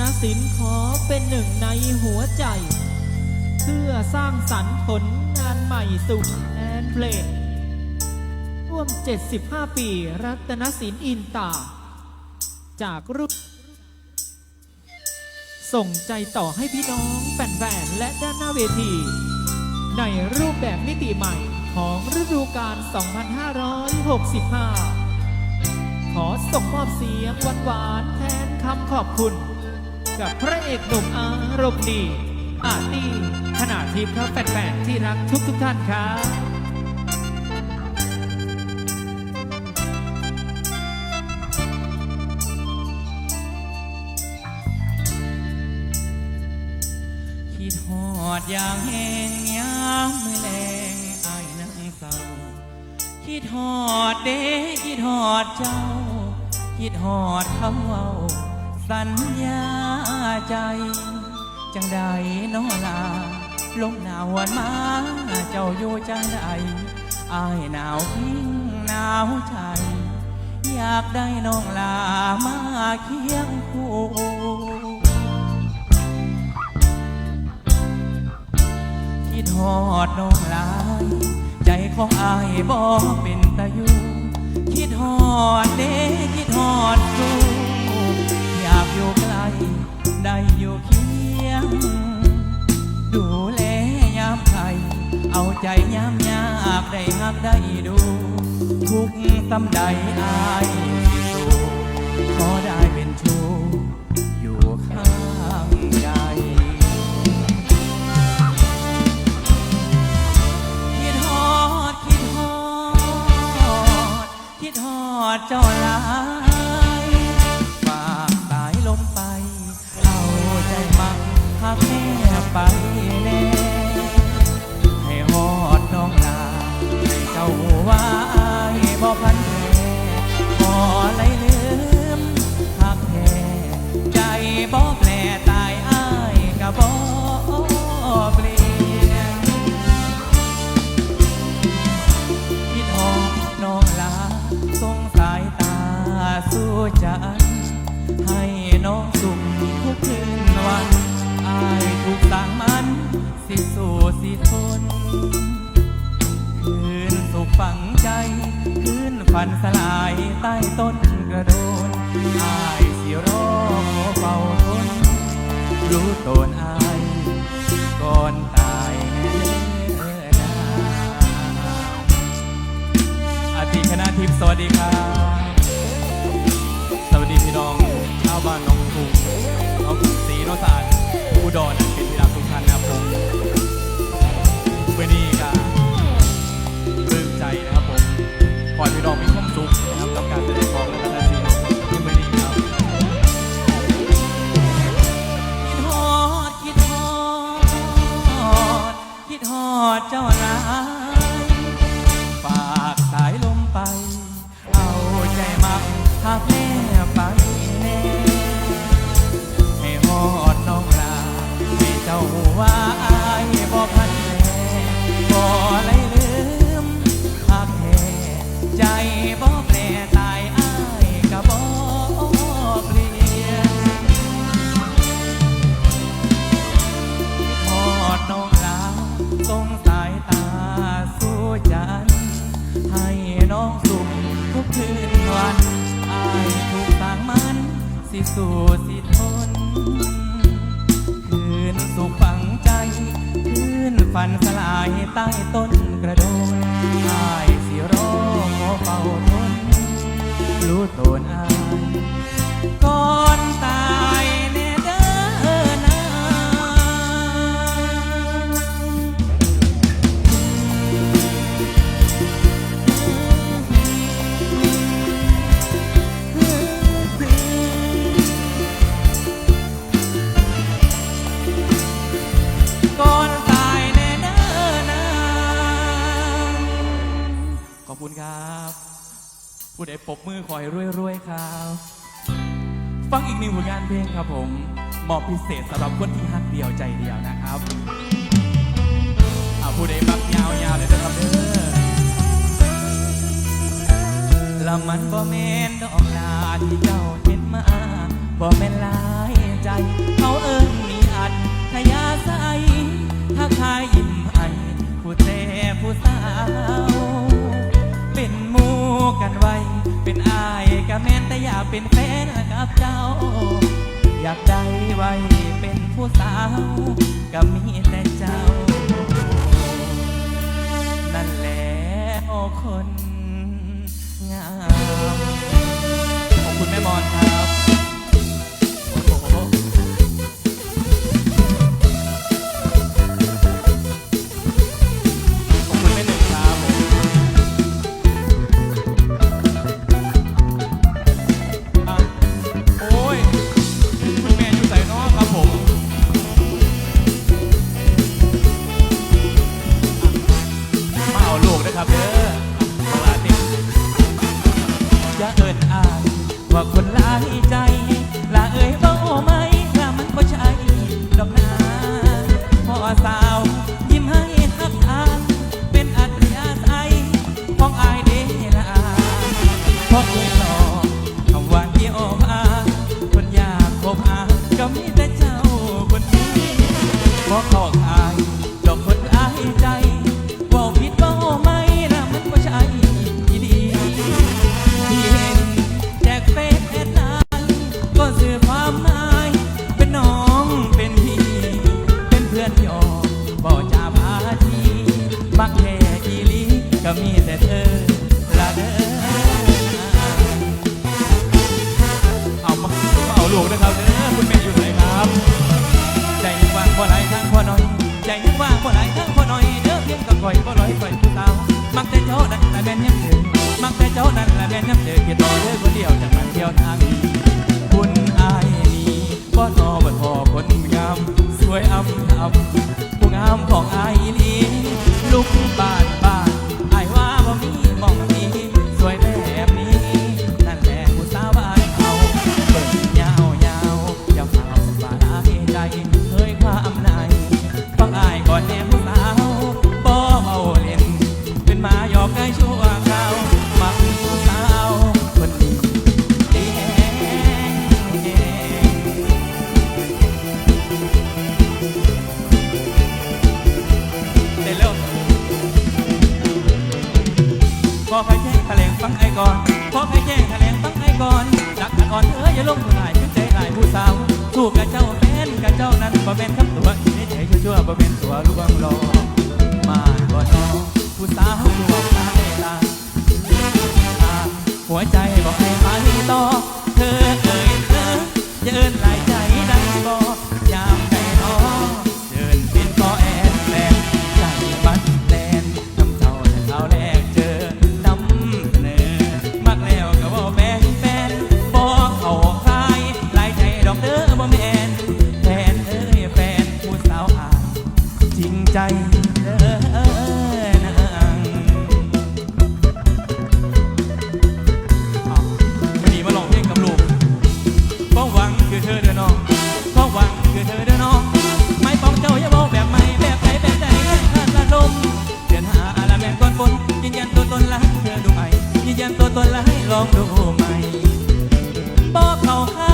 นศิลป์ขอเป็นหนึ่งในหัวใจ เพื่อสร้างสรรค์ผลงานใหม่สู่แอนเพลงร่วม 75 ปีรัตนศิลป์อินตา จากรุ่นส่งใจต่อให้พี่น้องแฟนๆและด้านหน้าเวที ในรูปแบบมิติใหม่ของฤดูกาล 2565 ขอส่งมอบเสียงหวานๆแทนคำขอบคุณ กับพระเอกหนุ่มอารมณ์ดี อาร์ตี้ขนาดทีมครับแฟนๆที่รักทุกทุกท่านครับคิดหอดอย่างแห้งยามมือแรงไอายนั่งเศร้าคิดหอดเด้คิดหอดเจ้า คิดหอดคำเว้า สัญญาใจ จังใดน้อลา ลมหนาววันมา เจ้าอยู่จังใดอายหนาวพิงหนาวใจ อยากได้น้องลามาเคียงคู่คิดหอดน้องลาย ใจของอายบ่เป็นตาอยู่คิดหอดเด้คิดหอดสูากอยู่ใกลได้อยู่เคียง ดูแลยามไทยเอาใจยามยากได้หักได้ดู ทุกสำใดอายสิสู้ขอได้เป็นชูอยู่ข้างใจคิดฮอด คิดฮอด คิดฮอดเจ้าลา หักแม่ไปแน่ให้ฮอดน้องลาให้เจ้าว่าอายบ่พันแพ้ขอไล่ลืมหักแท้ใจบ่แปล ใต้ต้นกระโดนอายสิรอขอเฝ้าทนรู้ตนอายก่อนตายแน่นาอาทิตย์คณะทิพย์สวัสดีครับสวัสดีพี่น้องชาวบ้านน้องกรุงน้องกรุงศรีโนสานอุดรเป็นที่รักทุกท่านนะครับผมเมื่อนี้ก็ปลื้มใจนะครับผมขอพี่น้องมี สู่สิทน คืนสุขฝังใจ คืนฝันสลายใต้ต้นกระโดนอายสิรอขอเฝ้าทน รู้ตนอายก่อนตาย คุณครับ ผู้ใดปบมือคอยรวยๆครับ ฟังอีกหนึ่งผลงานเพลงครับผมเหมอบพิเศษสำหรับคนที่ฮักเดียวใจเดียวนะครับเอาผู้ใดมักยาวๆเลยนะครับเด้อละมันบ่แม่นดอกลาที่เจ้าเห็นมาบ่แม่นลายใจ เขาเอิ้นมีอันทยาใสถ้าคายยิ้มให้ผู้เต้ผู้สาว เป็นมูกันไว้ เป็นอายกะแม่นแต่อยากเป็นแฟนกับเจ้า อยากได้ไว้เป็นผู้สาวก็มีแต่เจ้า นั่นแหละคนงาม ก็มีแต่เธอละเด้อเอามาเอาลูกนะครับเด้อคุณแม่อยู่ไหนครับ ใจยังว่างบ่ไหลทางพอน้อย ใจยังว่างบ่ไหลทางพอน้อยเด้อเพียงก็ก่อยบ่ลอยปล่อยผู้สาวมักแต่เจ้านั่นละแม่นยังเดินมักแต่เจ้านั่นละแม่นยังเดินเกียรติต่อเด้อคนเดียวจากมันเที่ยวทางคุณอายนี่บ่ทอบ่ทอคนงาม สวยอำอำผู้งามของอายนี่ลุกบ้าน งแถลงไอ้ก่อนพอใครแจ้งแถลงฟังไอ้ก่อนรักกันอ่อนเธออย่าลงผู้หลายชื่นใจหลายผู้สาวสู้กับเจ้าแฟนกับเจ้านั้นบ่แม่นคำตัวในใจชั่วๆบ่แม่นตัวลวงหลอมาบ่นอผู้สาวผู้บอกตายตาหัวใจบอกให้ไปต่อเธอเอ่ยเธออย่าเอิ้นลา ยังตัวตัวลายลองดูใหม่บอกเขาคา